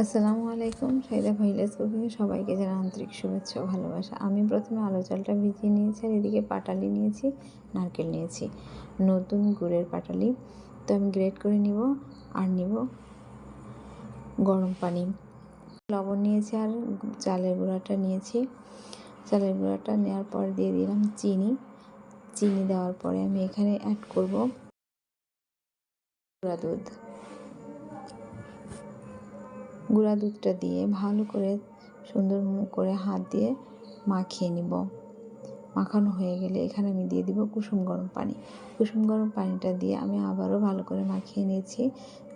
আসসালামু আলাইকুম, সাইদা ভাইলাস কুকিংয়ে সবাইকে জানা আন্তরিক শুভেচ্ছা ভালোবাসা। আমি প্রথমে আলো চালটা ভিজিয়ে নিয়েছি আর এদিকে পাটালি নিয়েছি, নারকেল নিয়েছি। নতুন গুড়ের পাটালি। তো আমি গ্রেট করে নিব আর নিব গরম পানি। লবণ নিয়েছি আর চালের গুঁড়াটা নিয়েছি। চালের গুঁড়াটা নেওয়ার পর দিয়ে দিলাম চিনি। চিনি দেওয়ার পরে আমি এখানে অ্যাড করব গুঁড়া দুধ। গুঁড়া দুধটা দিয়ে ভালো করে সুন্দর করে হাত দিয়ে মাখিয়ে নিব। মাখানো হয়ে গেলে এখানে আমি দিয়ে দিব কুসুম গরম পানি। কুসুম গরম পানিটা দিয়ে আমি আবারও ভালো করে মাখিয়ে নিয়েছি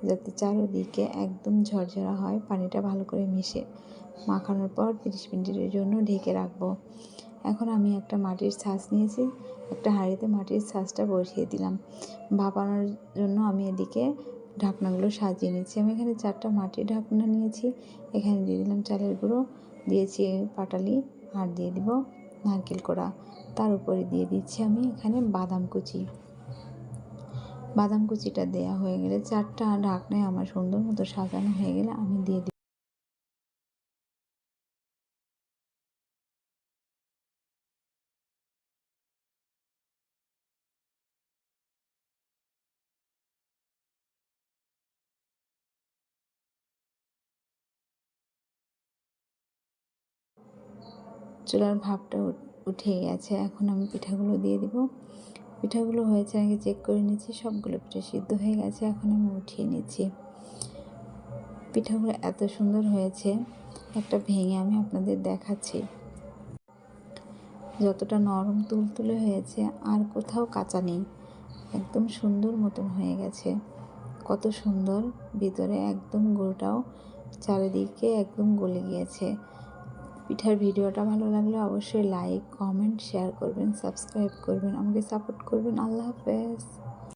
যাতে চারোদিকে একদম ঝরঝরা হয়, পানিটা ভালো করে মিশে। মাখানোর পর তিরিশ মিনিটের জন্য ঢেকে রাখব। এখন আমি একটা মাটির ছাঁচ নিয়েছি, একটা হাঁড়িতে মাটির ছাঁচটা বসিয়ে দিলাম। ভাপানোর জন্য আমি এদিকে ঢাকনাগুলো সাজিয়ে নিচ্ছি। আমি এখানে চারটা মাটির ঢাকনা নিয়েছি। এখানে দিয়ে দিলাম চালের গুঁড়ো, দিয়েছি পাটালি, আর দিয়ে দিব নারকেল কোড়া। তার উপরে দিয়ে দিচ্ছি আমি এখানে বাদাম কুচি। বাদাম কুচিটা দেয়া হয়ে গেলে চারটা ঢাকনায় আমার সুন্দর মতো সাজানো হয়ে গেলে আমি দিয়ে চুলার ভাবটা উঠে গেছে। এখন আমি পিঠাগুলো দিয়ে দিব। পিঠাগুলো হয়েছে আগে চেক করে নিচ্ছি, সবগুলো পিঠা সিদ্ধ হয়ে গেছে, এখন আমি উঠিয়ে নিচ্ছি। পিঠাগুলো এত সুন্দর হয়েছে, একটা ভেঙে আমি আপনাদের দেখাচ্ছি। যতটা নরম তুলতুলে হয়েছে, আর কোথাও কাঁচা নেই। একদম সুন্দর মতন হয়ে গেছে। কত সুন্দর, ভিতরে একদম গোটাও চারিদিকে একদম গলে গিয়েছে। পিঠার ভিডিওটা ভালো লাগলে অবশ্যই লাইক কমেন্ট শেয়ার করবেন সাবস্ক্রাইব করবেন, আমাকে সাপোর্ট করবেন। আল্লাহ হাফেজ।